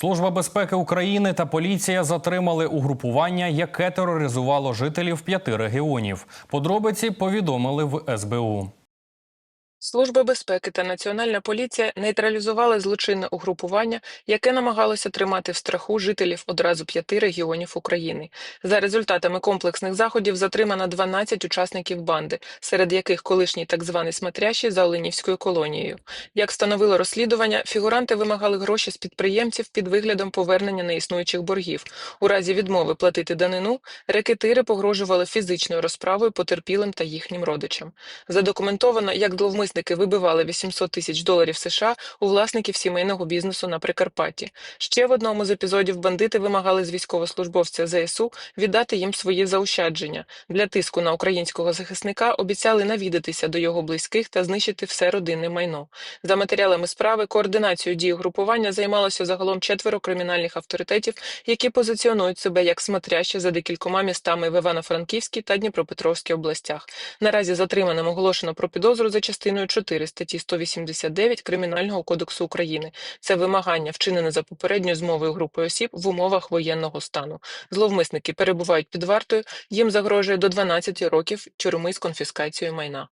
Служба безпеки України та поліція затримали угрупування, яке тероризувало жителів п'яти регіонів. Подробиці повідомили в СБУ. Служба безпеки та Національна поліція нейтралізували злочинне угрупування, яке намагалося тримати в страху жителів одразу п'яти регіонів України. За результатами комплексних заходів затримано 12 учасників банди, серед яких колишній так званий смотрящий за Оленівською колонією. Як встановило розслідування, фігуранти вимагали гроші з підприємців під виглядом повернення неіснуючих боргів. У разі відмови платити данину, рекетири погрожували фізичною розправою потерпілим та їхнім родичам. Задокументовано, як зловмисники вибивали 800 тисяч доларів США у власників сімейного бізнесу на Прикарпатті. Ще в одному з епізодів бандити вимагали з військовослужбовця ЗСУ віддати їм свої заощадження. Для тиску на українського захисника обіцяли навідатися до його близьких та знищити все родинне майно. За матеріалами справи, координацією дій угрупування займалося загалом четверо кримінальних авторитетів, які позиціонують себе як смотрящі за декількома містами в Івано-Франківській та Дніпропетровській областях. Наразі затриманим оголошено про підозру за частиною 4 статті 189 Кримінального кодексу України. Це вимагання, вчинене за попередньою змовою групи осіб в умовах воєнного стану. Зловмисники перебувають під вартою, їм загрожує до 12 років тюрми з конфіскацією майна.